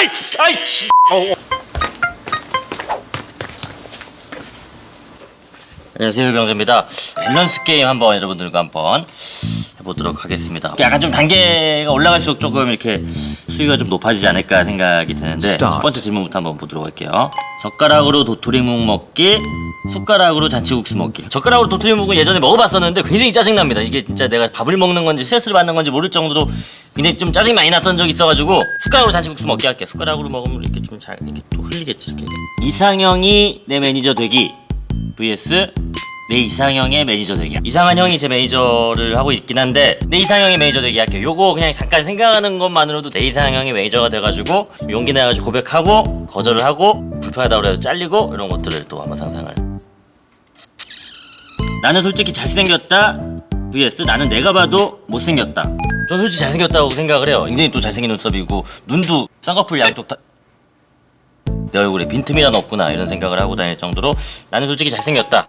아이, 아이, 치. 어. 안녕하세요 병수입니다. 밸런스 게임 한번 여러분들과 한번 해보도록 하겠습니다. 약간 좀 단계가 올라갈수록 조금 이렇게 수위가 좀 높아지지 않을까 생각이 드는데. 첫 번째 질문부터 한번 보도록 할게요. 젓가락으로 도토리묵 먹기, 숟가락으로 잔치국수 먹기. 젓가락으로 도토리묵은 예전에 먹어봤었는데 굉장히 짜증납니다. 이게 진짜 내가 밥을 먹는 건지 스트레스를 받는 건지 모를 정도로 굉장히 좀 짜증이 많이 났던 적이 있어가지고 숟가락으로 잔치국수 먹기 할게. 숟가락으로 먹으면 이렇게 좀 잘 이렇게 또 흘리겠지 이렇게. 이상형이 내 매니저 되기 vs 내 이상형의 매니저 되기. 이상한 형이 제 매니저를 하고 있긴 한데 내 이상형의 매니저 되기 할게요. 요거 그냥 잠깐 생각하는 것만으로도 내 이상형의 매니저가 돼가지고 용기 내가지고 고백하고 거절을 하고 불편하다고 해서 잘리고 이런 것들을 또 한번 상상을. 나는 솔직히 잘생겼다 vs 나는 내가 봐도 못생겼다. 저는 솔직히 잘생겼다고 생각을 해요. 굉장히 또 잘생긴 눈썹이고 눈도 쌍꺼풀 양쪽 다. 내 얼굴에 빈틈이란 없구나 이런 생각을 하고 다닐 정도로 나는 솔직히 잘생겼다.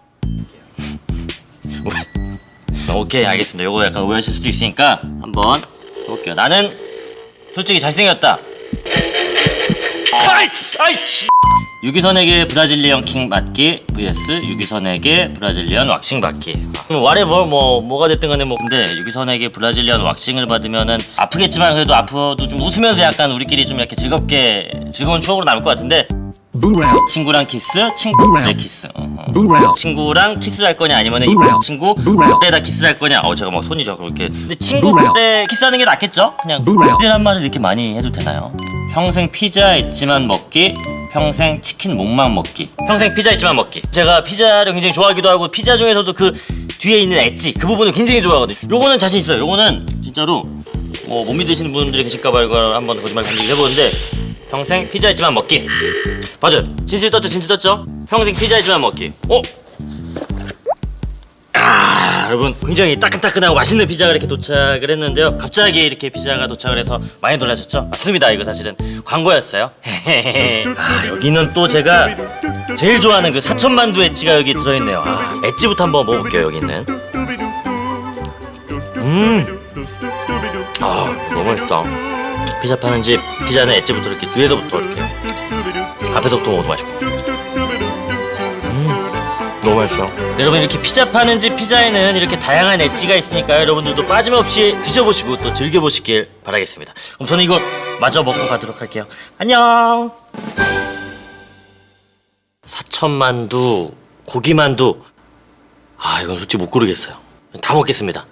오케이 알겠습니다. 요거 약간 오해하실 수도 있으니까 한번 해볼게요. 나는 솔직히 잘생겼다. 유기선에게 브라질리언 킹 맞기 vs 유기선에게 브라질리언 왁싱 받기. whatever 뭐 뭐가 됐든 간에 뭐 근데 유기선에게 브라질리언 왁싱을 받으면은 아프겠지만 그래도 아파도 좀 웃으면서 약간 우리끼리 좀 이렇게 즐겁게 즐거운 추억으로 남을 것 같은데. 친구랑 키스, 친구의 뭐야? 키스. 어허. Boomerang. 친구랑 키스를 할 거냐 아니면 이? 친구? 때다 키스를 할 거냐? 어 제가 막 손이 자꾸 이렇게. 근데 친구? 때 키스하는 게 낫겠죠? 그냥? 이란 말을 이렇게 많이 해도 되나요? 평생 피자 있지만 먹기, 평생 치킨 목만 먹기. 평생 피자 있지만 먹기. 제가 피자를 굉장히 좋아하기도 하고 피자 중에서도 그 뒤에 있는 엣지 그 부분을 굉장히 좋아하거든요. 요거는 자신 있어요. 요거는 진짜로 뭐 못 믿으시는 분들이 계실까 봐 이걸 한번 거짓말 공지를 해보는데 평생 피자 있지만 먹기. 맞아요. 진실 떴죠, 진실 떴죠. 평생 피자 있지만 먹기. 어? 아, 여러분 굉장히 따끈따끈하고 맛있는 피자가 이렇게 도착을 했는데요. 갑자기 이렇게 피자가 도착을 해서 많이 놀라셨죠? 맞습니다. 이거 사실은 광고였어요. 아, 여기는 또 제가 제일 좋아하는 그 사천만두 엣지가 여기 들어있네요. 아, 엣지부터 한번 먹어볼게요. 여기 있는. 음, 아 너무 맛있다. 피자 파는 집 피자는 엣지부터 이렇게 뒤에서부터 이렇게 앞에서부터 먹어도 맛있고. 너무 맛있어. 여러분 이렇게 피자 파는 집 피자에는 이렇게 다양한 엣지가 있으니까 여러분들도 빠짐없이 드셔보시고 또 즐겨보시길 바라겠습니다. 그럼 저는 이거 마저 먹고 가도록 할게요. 안녕. 사천만두, 고기만두. 아 이건 솔직히 못 고르겠어요. 다 먹겠습니다.